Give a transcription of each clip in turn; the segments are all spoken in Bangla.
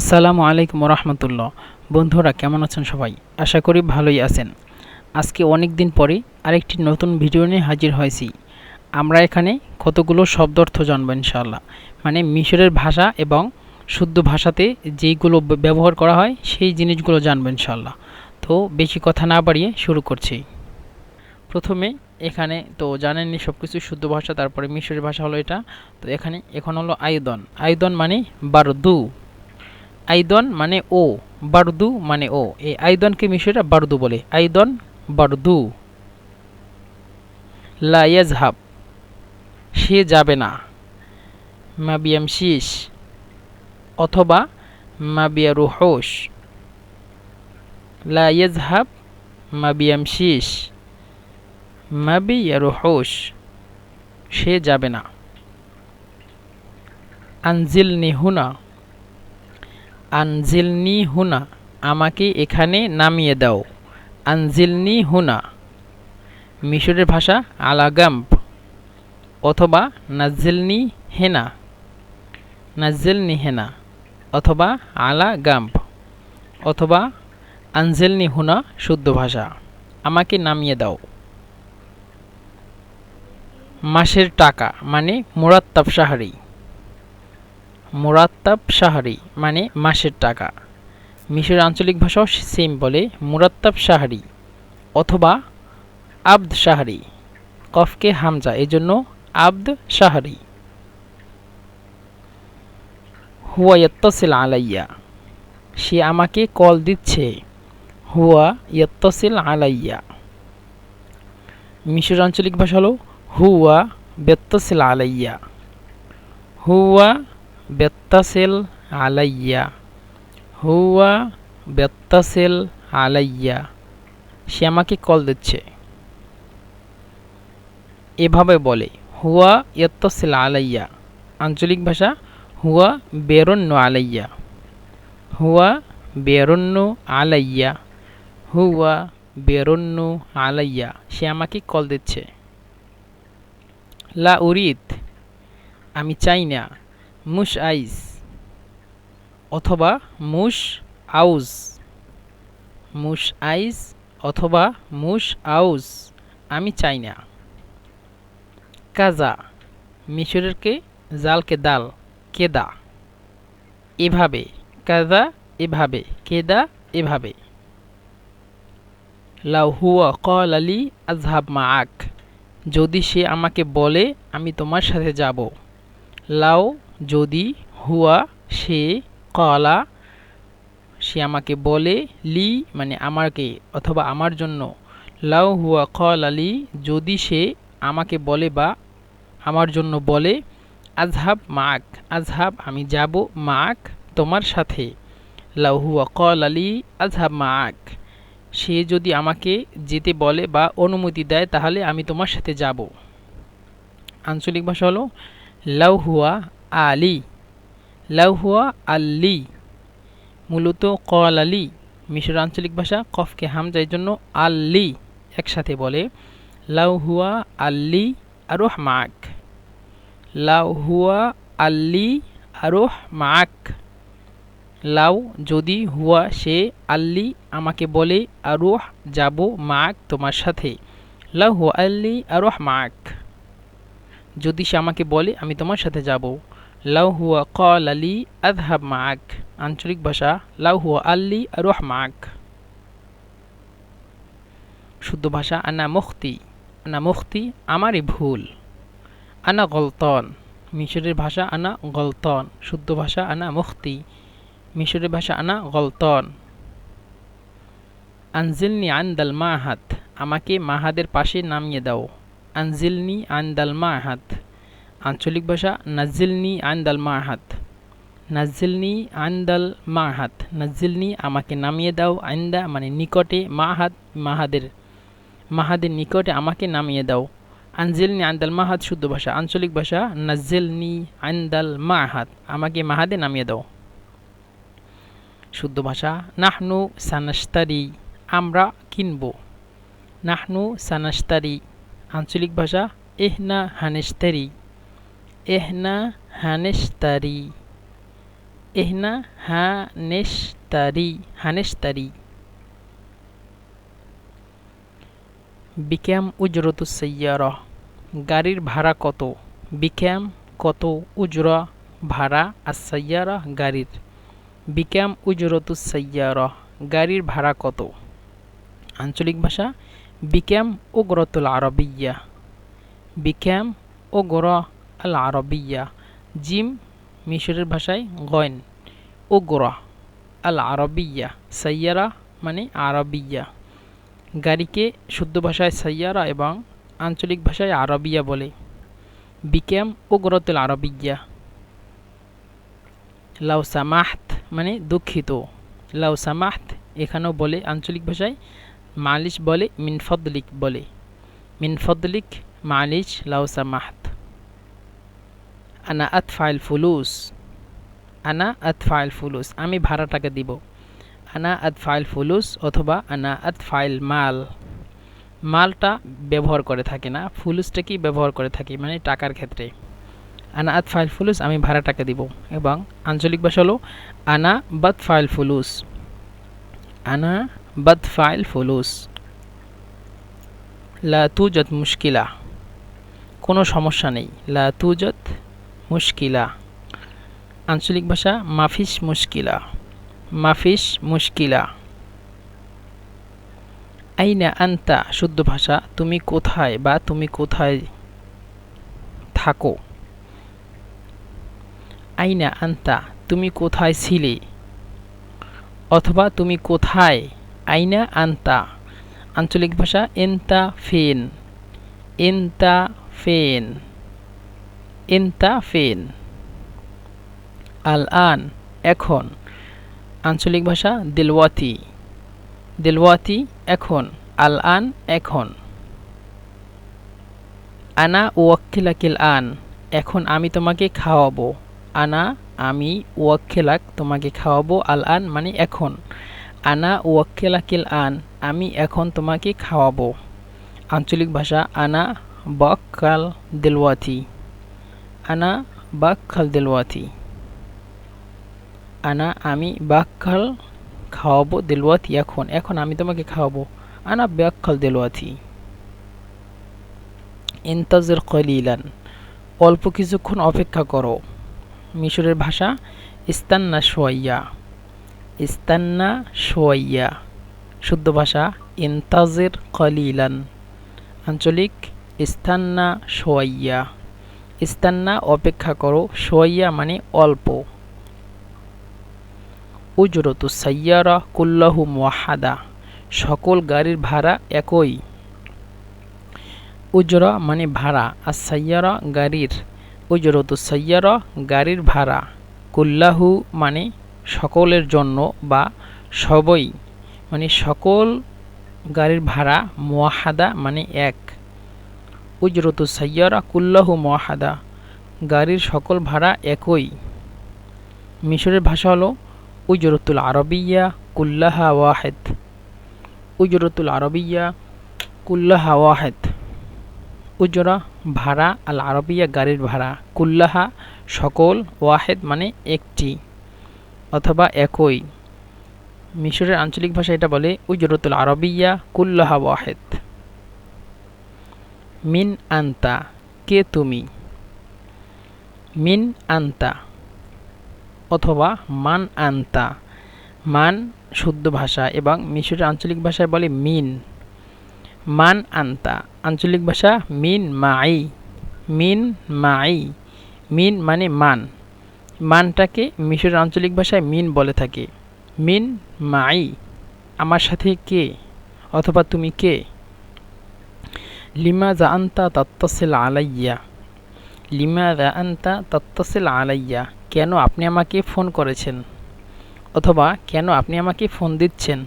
আসসালামু আলাইকুম রহমতুল্লাহ বন্ধুরা, কেমন আছেন সবাই? আশা করি ভালোই আছেন। আজকে অনেক দিন পরে আরেকটি নতুন ভিডিও নিয়ে হাজির হয়েছি। আমরা এখানে কতগুলো শব্দার্থ জানব ইনশাআল্লাহ। মানে মিশরের ভাষা এবং শুদ্ধ ভাষাতে যেইগুলো ব্যবহার করা হয়, সেই জিনিসগুলো জানব ইনশাআল্লাহ। তো বেশি কথা না বাড়িয়ে শুরু করছি। প্রথমে এখানে তো জানেননি সব কিছু শুদ্ধ ভাষা, তারপরে মিশরের ভাষা হলো এটা। তো এখানে, এখন হলো আয়দন। আয়দন মানে বারদু। আইদন মানে ও, বারদু মানে ও। এই আইদনকে মিশরে বারদু বলে। আইদন, বারদু। লা ইয়াজহাব, সে যাবে না। মাবিয়াম শীষ অথবা মাবিয়া রুহোশ লা ইয়াজহাব মাবিয়াম শীষ মাবিয়া রুহোশ সে যাবে না। আনজিলনি হুনা আনজিলনি হুনা, আমাকে এখানে নামিয়ে দাও। আনজিলনি হুনা, মিশরের ভাষা আলাগাম্প অথবা নাজিলনি হেনা নাজিলনি হেনা অথবা আলা গাম্প অথবা আনজিলনি হুনা শুদ্ধ ভাষা, আমাকে নামিয়ে দাও। মাসের টাকা মানে মুরাত্তাব সাহারি। মুরাত্তাব সাহারি মানে মাসের টাকা। মিশরের আঞ্চলিক ভাষাও সেম বলে মুরাত্তাব সাহারি অথবা আব্দ সাহারি কফকে হামজা এই জন্য আব্দ সাহারি হুয়া ইয়ত্তসিল আলাইয়া, সে আমাকে কল দিচ্ছে। হুয়া ইয়ত্তসিল আলাইয়া। মিশর আঞ্চলিক ভাষা হলো হুয়া বেত্তসিল আলাইয়া। হুয়া বেত্তাসিল আলাইয়া। হুয়া বেত্তাসিল আলাইয়া। সে আমাকে কল দিচ্ছে। এভাবে বলে, হুয়া ইয়ত্তসিল আলাইয়া। আঞ্চলিক ভাষা, হুয়া বেরন্য আলাইয়া। হুয়া বেরন্য আলাইয়া। হুয়া বেরন্য আলাইয়া। সে আমাকে কল দিচ্ছে। লা উরিদ, আমি চাই না। মুশ আইস অথবা মুশ আউস মুশ আইস অথবা মুশ আউস আমি চাই না। কাজা, মিশরেরকে জালকে দাল, কেদা। এভাবে, কাজা এভাবে, কেদা এভাবে। লাউ হুয়া কল আলী আজহাব মা আক যদি সে আমাকে বলে, আমি তোমার সাথে যাব। লাউ যদি হুয়া, সে, কলা, সে আমাকে বলে, লি মানে আমাকে, অথবা আমার জন্য, লাউ হুয়া কল আলি যদি সে আমাকে বলে বা আমার জন্য বলে, আজহাব মাক, আজহাব আমি যাব মাক তোমার সাথে। লাউ হুয়া কল আলি আজহাব মাক, সে যদি আমাকে যেতে বলে বা অনুমতি দেয় তাহলে আমি তোমার সাথে যাব। আঞ্চলিক ভাষা হলো, লাউ হুয়া আলি। লাউ হুয়া আল্লি। মূলত কল আলি। মিশর আঞ্চলিক ভাষা কফকে হামজা এই জন্য আল্লি একসাথে বলে। লাউ হুয়া আল্লি আরোহ মাক লাউ হুয়া আল্লি আরোহ মাক লাউ যদি হুয়া, সে আল্লি আমাকে বলে, আরোহ যাব মাক তোমার সাথে। লাউ হুয়া আল্লি আরোহ মাক যদি সে আমাকে বলে, আমি তোমার সাথে যাব। লাউ হুয়া কল আলি আদহাব মাক আঞ্চলিক ভাষা, লাউ হুয়া আল্লি আরোহ মাক শুদ্ধ ভাষা, আনা মুক্তি আনা মুক্তি আমারই ভুল। আনা গলতন। মিশরের ভাষা, আনা গলতন। শুদ্ধ ভাষা, আনা মুক্তি মিশরের ভাষা, আনা গলতন। আনজিলনি আন্দাল মাহাত। আমাকে মাহাদের পাশে নামিয়ে দাও। আনজিলনি আন্দাল মাহাত। আঞ্চলিক ভাষা নাজিলনি আন্দাল মাহাত। নাজিলনি আন্দাল মাহাত। নাজিলনি আমাকে নামিয়ে দাও আন্দা মানে নিকটে মাহাত, মাহাদের। মাহাদের নিকটে আমাকে নামিয়ে দাও। আনজিলনি আন্দাল মাহাত শুদ্ধ ভাষা। আঞ্চলিক ভাষা নাজিলনি আন্দাল মাহাত। আমাকে মাহাদে নামিয়ে দাও। শুদ্ধ ভাষা, নাহনু সানাস্তারি আমরা কিনব। নাহনু সানাস্তারি আঞ্চলিক ভাষা, এহনা হানেস্তারি এহনা হানেস্তারি এহনা হানেশতারি হানেশতারি বিক্যাম উজরতুস সাইয়ারা গাড়ির ভাড়া কত বিক্যাম কত উজরা ভাড়া আর সাইয়ারা গাড়ির বিক্যাম উজরতুস সাইয়ারা গাড়ির ভাড়া কত আঞ্চলিক ভাষা বিক্যাম উগরতুল আরবিয়া বিক্যাম ওগরা আল আরবিয়া জিম মিশরের ভাষায় গয়ন ওগরা আল আরবিয়া সাইয়ারা মানে আরবিয়া। গাড়িকে শুদ্ধ ভাষায় সাইয়ারা এবং আঞ্চলিক ভাষায় আরবিয়া বলে। বিকেম বিক্যাম ওগরতুল আরবিয়া। লাউ সামাহত মানে দুঃখিত। লাউ সামাহত এখানেও বলে আঞ্চলিক ভাষায় মালিশ বলে মিনফদলিক বলে। মিনফদলিক মালিশ, লাউ সামাহত। আনা আতফাইল ফুলুস, আনা আতফাইল ফুলুস, আমি ভাড়া টাকা দিব। আনা আতফাইল ফুলুস অথবা আনা আতফাইল মাল। মালটা ব্যবহার করে থাকি না ফুলুসটাকেই ব্যবহার করে থাকি মানে টাকার ক্ষেত্রে। আনা আত ফাইল ফুলুস, আমি ভাড়া টাকা দিব এবং আঞ্চলিক ভাষা হলো আনা বাদ ফাইল ফুলুস। আনা বাদ ফাইল ফুলুস। লা তুজত মুশকিলা। কোনো সমস্যা নেই। লা তুজত মুশকিলা। আঞ্চলিক ভাষা, মাফিস মুশকিলা। মাফিস মুশকিলা। আইনা আন্তা শুদ্ধ ভাষা, তুমি কোথায় বা তুমি কোথায় থাকো? আইনা আন্তা, তুমি কোথায় ছিলে? অথবা তুমি কোথায়? আইনা আন্তা। আঞ্চলিক ভাষা, এন্তা ফেন। এন্তা ফেন। এন্তা ফেন আল আন এখন। আঞ্চলিক ভাষা দিলওয়াতি। দিলওয়াতি, এখন। আল আন এখন। আনা ওয়াক্কিলাকিল আন, এখন আমি তোমাকে খাওয়াবো। আনা আমি ওয়াক্কেলাক তোমাকে খাওয়াবো। আল আন মানে এখন। আনা ওয়াক্কেলাকিল আন, আমি এখন তোমাকে খাওয়াবো। আঞ্চলিক ভাষা আনা বাক্কাল দিলওয়াতি। আনা বাক্কাল দিলওয়াতি। আনা আমি বাক্কাল খাওয়াবো দিলওয়াতি এখন। এখন আমি তোমাকে খাওয়াবো। আনা বাক্কাল দিলওয়াতি। ইন্তাজের কলিলান। অল্প কিছুক্ষণ অপেক্ষা করো। মিশরের ভাষা, ইস্তান্না সোয়াইয়া ইস্তান্না সোয়াইয়া শুদ্ধ ভাষা, ইন্তাজের কলিলান। আঞ্চলিক, ইস্তান্না সোয়াইয়া ইস্তান্না, অপেক্ষা করো, সোয়াইয়া মানে অল্প। উজরতু সাইয়ারা কুল্লাহু মোয়াহাদা, সকল গাড়ির ভাড়া একই। উজরা মানে ভাড়া, আর সাইয়ারা গাড়ির। উজরতু সাইয়ারা গাড়ির ভাড়া, কুল্লাহু মানে সকলের জন্য বা সবই। মানে সকল গাড়ির ভাড়া মোয়াহাদা মানে এক। উজরতু সাইয়ারা কুল্লাহু মোয়াহাদা গাড়ির সকল ভাড়া একই। মিশরের ভাষা হলো উজরতুল আরবিয়া কুল্লাহা ওয়াহেদ। উজরতুল আরবিয়া কুল্লাহা ওয়াহেদ। উজরা ভাড়া, আল আরবিয়া গাড়ির ভাড়া, কুল্লাহা সকল ওয়াহেদ মানে একটি অথবা একই। মিশরের আঞ্চলিক ভাষা এটা বলে উজরতুল আরবিয়া কুল্লাহা ওয়াহেদ। মিন আন্তা, কে তুমি? মিন আন্তা অথবা মান আন্তা। মান শুদ্ধ ভাষা এবং মিশরের আঞ্চলিক ভাষায় বলে মিন। মান আন্তা, আঞ্চলিক ভাষা মিন মাই। মিন মাই, মিন মানে মান। মানটাকে মিশরের আঞ্চলিক ভাষায় মিন বলে থাকে। মিন মাই, আমার সাথে কে? অথবা তুমি কে? লিমা জা আন্তা তত্তসিল আলাইয়া? লিমা জা আন্তা তত্তসিল আলাইয়া? কেন আপনি আমাকে ফোন করেছেন? অথবা কেন আপনি আমাকে ফোন দিচ্ছেন?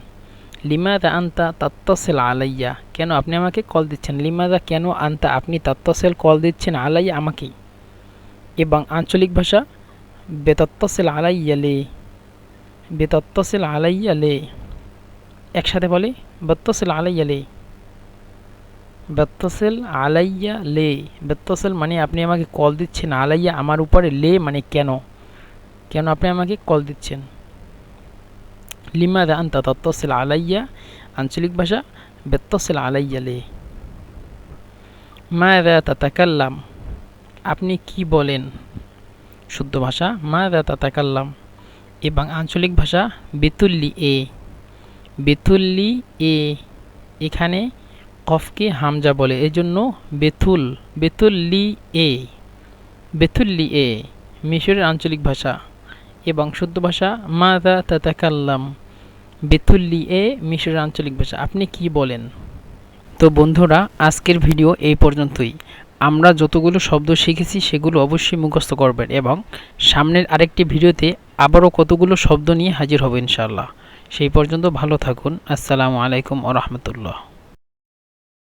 লিমাদা আন্তা তত্ত্বসেল আলাইয়া? কেন আপনি আমাকে কল দিচ্ছেন? লিমাদা কেন আন্তা আপনি তত্ত্বসেল কল দিচ্ছেন আলাইয়া আমাকে এবং আঞ্চলিক ভাষা বেতত্ত্বসেল আলাইয়া লে। বেতত্ত্বসেল আলাইয়া একসাথে বলে, বত্তসেল আলাইয়া লে। বেত্তসেল আলাইয়া লে। বেত্তসেল মানে আপনি আমাকে কল দিচ্ছেন, আলাইয়া আমার উপরে লে মানে কেন? কেন আপনি আমাকে কল দিচ্ছেন? লিমাদা আন্তা তত্তসিল আলাইয়া? আঞ্চলিক ভাষা, বেত্তসিল আলাইয়া লে। মাদা তাতাকাল্লাম। আপনি কি বলেন? শুদ্ধ ভাষা, মাদা তাতাকাল্লাম। এবং আঞ্চলিক ভাষা, বেতুল্লি এ। বেতুল্লি এ। এখানে কফকে হামজা বলে। এই এজন্য বেতুল বেতুল্লি এ বেতুল্লি এ মিশরের আঞ্চলিক ভাষা এবং শুদ্ধ ভাষা মাদা তাতাকাল্লাম বেতুল্লি এ মিশরের আঞ্চলিক ভাষা। আপনি কি বলেন? তো বন্ধুরা, আজকের ভিডিও এই পর্যন্তই। আমরা যতগুলো শব্দ শিখেছি সেগুলো অবশ্যই মুখস্থ করবেন এবং সামনের আরেকটি ভিডিওতে আবারও কতগুলো শব্দ নিয়ে হাজির হব ইনশাল্লাহ সেই পর্যন্ত ভালো থাকুন। আসসালামু আলাইকুম ও রহমতুল্লাহ।